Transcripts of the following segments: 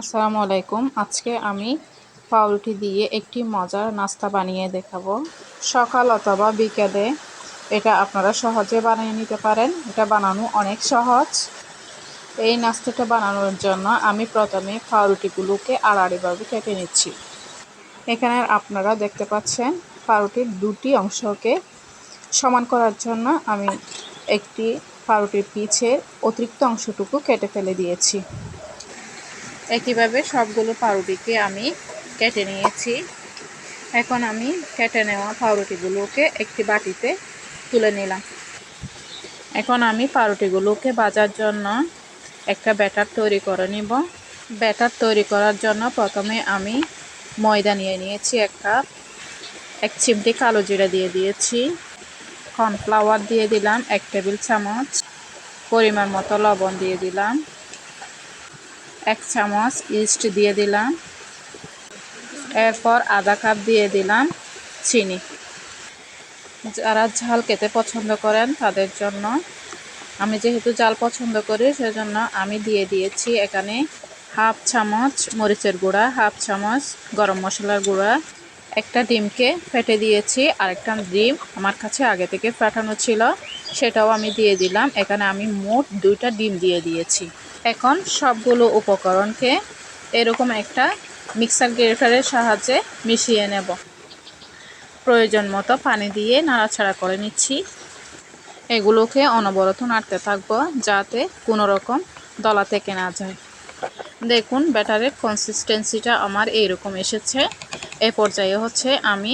আসসালামু আলাইকুম। আজকে আমি পাউরুটি দিয়ে একটি মজার নাস্তা বানিয়ে দেখাবো। সকাল অথবা বিকেলে এটা আপনারা সহজে বানিয়ে নিতে পারেন। এটা বানানো অনেক সহজ। এই নাস্তাটা বানানোর জন্য আমি প্রথমে পাউরুটিগুলোকে আড়াআড়িভাবে কেটে নিচ্ছি। এখানে আপনারা দেখতে পাচ্ছেন পাউরুটির দুটি অংশকে সমান করার জন্য আমি একটি পাউরুটির পিছের অতিরিক্ত অংশটুকু কেটে ফেলে দিয়েছি। একইভাবে সবগুলো পাউরুটিকে আমি কেটে নিয়েছি। এখন আমি কেটে নেওয়া পাউরুটিগুলোকে একটি বাটিতে তুলে নিলাম। এখন আমি পাউরুটিগুলোকে বাজার জন্য একটা ব্যাটার তৈরি করে নিব। ব্যাটার তৈরি করার জন্য প্রথমে আমি ময়দা নিয়ে নিয়েছি, এক কাপ। এক চিমটি কালো জিরা দিয়ে দিয়েছি। কর্নফ্লাওয়ার দিয়ে দিলাম, এক টেবিল চামচ। পরিমাণ মতো লবণ দিয়ে দিলাম। এক চামচ ইস্ট দিয়ে দিলাম। এরপর আধা কাপ দিয়ে দিলাম চিনি। যারা ঝাল খেতে পছন্দ করেন তাদের জন্য। আমি যেহেতু জাল পছন্দ করি, সেজন্য আমি দিয়ে দিয়েছি এখানে হাফ চামচ মরিচের গুঁড়া, হাফ চামচ গরম মশলার গুঁড়া একটা ডিমকে ফেটে দিয়েছি, আরেকটা ডিম আমার কাছে আগে থেকে ফাটানো ছিল, সেটাও আমি দিয়ে দিলাম। এখানে আমি মোট দুইটা ডিম দিয়ে দিয়েছি। এখন সবগুলো উপকরণকে এরকম একটা মিক্সার গ্রেটারের সাহায্যে মিশিয়ে নেব। প্রয়োজন মতো পানি দিয়ে নাড়াচাড়া করে নিচ্ছি। এগুলোকে অনবরত নাড়তে থাকব যাতে কোনো রকম দলা থেকে না যায়। দেখুন, ব্যাটারের কনসিস্টেন্সিটা আমার এইরকম এসেছে। এ পর্যায়ে হচ্ছে আমি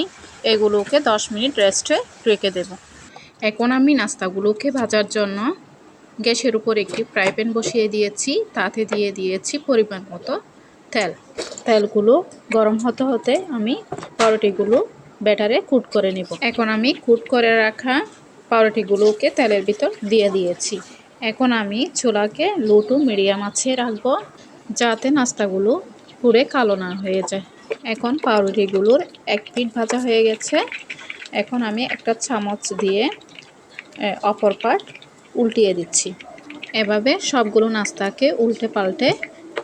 এগুলোকে 10 মিনিট রেস্টে রেখে দেব। এখন আমি নাস্তাগুলোকে ভাজার জন্য গ্যাসের উপর একটি ফ্রাই প্যান বসিয়ে দিয়েছি। তাতে দিয়ে দিয়েছি পরিমাণ মতো তেল। তেলগুলো গরম হতে হতে আমি পাউরুটিগুলো ব্যাটারে কুট করে নিব। এখন আমি কুট করে রাখা পাউরুটিগুলোকে তেলের ভিতর দিয়ে দিয়েছি। এখন আমি চুলাকে লো টু মিডিয়াম আছে রাখব। যাতে নাস্তাগুলো পুরে কালো না হয়ে যায়। এখন পাউরুটিগুলোর এক পিঠ ভাজা হয়ে গেছে। এখন আমি একটা চামচ দিয়ে অপর পাট উল্টিয়ে দিচ্ছি। এভাবে সবগুলো নাস্তাকে উল্টে পাল্টে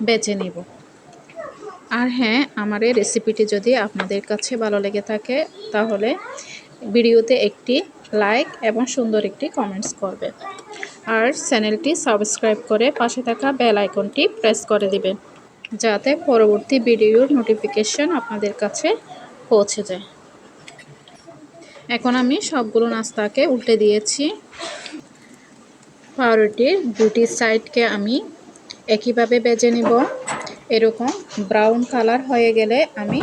বেছে নিব। আর হ্যাঁ আমার এই রেসিপিটি যদি আপনাদের কাছে ভালো লেগে থাকে, তাহলে ভিডিওতে একটি লাইক এবং সুন্দর একটি কমেন্টস করবে আর চ্যানেলটি সাবস্ক্রাইব করে পাশে থাকা বেল আইকনটি প্রেস করে দিবেন, যাতে পরবর্তী ভিডিওর নোটিফিকেশন আপনাদের কাছে পৌঁছে যায়। এখন আমি সবগুলো নাস্তাকে উল্টে দিয়েছি। পাউরুটির দুটি সাইডকে আমি একইভাবে বেজে নিব। এরকম ব্রাউন কালার হয়ে গেলে আমি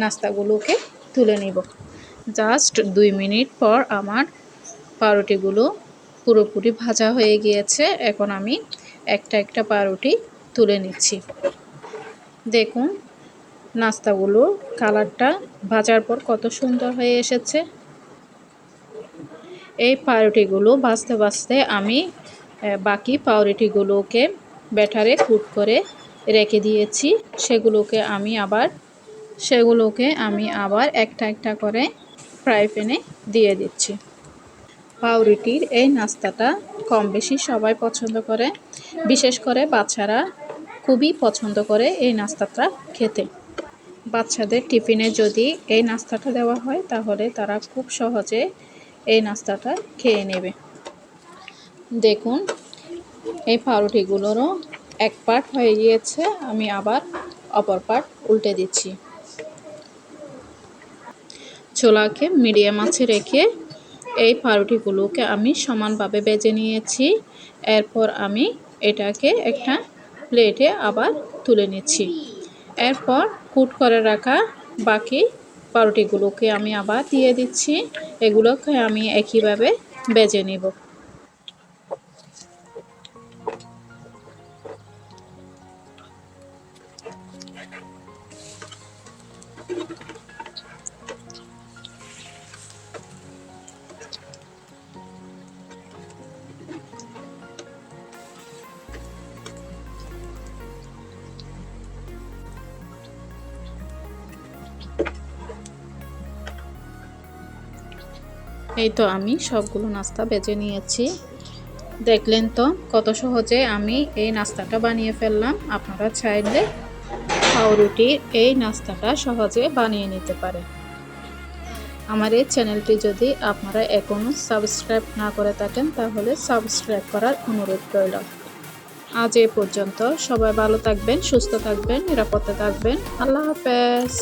নাস্তাগুলোকে তুলে নিব। জাস্ট দুই মিনিট পর আমার পাউরুটিগুলো পুরোপুরি ভাজা হয়ে গিয়েছে। এখন আমি একটা একটা পাউরুটি তুলে নিচ্ছি। দেখুন, নাস্তাগুলো, কালারটা ভাজার পর কত সুন্দর হয়ে এসেছে। এই পাউরুটিগুলো ভাজতে ভাজতে আমি বাকি পাউরুটিগুলোকে ব্যাটারে কুট করে রেখে দিয়েছি। সেগুলোকে আমি আবার, সেগুলোকে আমি আবার একটা একটা করে ফ্রাই প্যানে দিয়ে দিচ্ছি। পাউরুটির এই নাস্তাটা কম বেশি সবাই পছন্দ করে। বিশেষ করে বাচ্চারা খুবই পছন্দ করে এই নাস্তাটা খেতে। বাচ্চাদের টিফিনে যদি এই নাস্তাটা দেওয়া হয়, তাহলে তারা খুব সহজে এই নাস্তাটা খেয়ে নেবে। দেখুন, এই পাউরুটিগুলোরও এক পার্ট হয়ে গিয়েছে। আমি আবার অপর পার্ট উল্টে দিচ্ছি। ছোলাকে মিডিয়াম আছে রেখে এই পাউরুটিগুলোকে আমি সমানভাবে বেজে নিয়েছি। এরপর আমি এটাকে একটা প্লেটে আবার তুলে নিচ্ছি। এরপর কুট করে রাখা বাকি পাউরুটিগুলোকে আমি আবার দিয়ে দিচ্ছি। এগুলোকে আমি একইভাবে বেজে নিব। এই তো আমি সবগুলো নাস্তা বেজে নিয়েছি। দেখলেন তো কত সহজে আমি এই নাস্তাটা বানিয়ে ফেললাম। আপনারা চাইলে পাউরুটির এই নাস্তাটা সহজে বানিয়ে নিতে পারে আমার এই চ্যানেলটি যদি আপনারা এখনও সাবস্ক্রাইব না করে থাকেন, তাহলে সাবস্ক্রাইব করার অনুরোধ রইল। আজ এ পর্যন্ত সবাই ভালো থাকবেন, সুস্থ থাকবেন, নিরাপদে থাকবেন। আল্লাহ হাফেজ।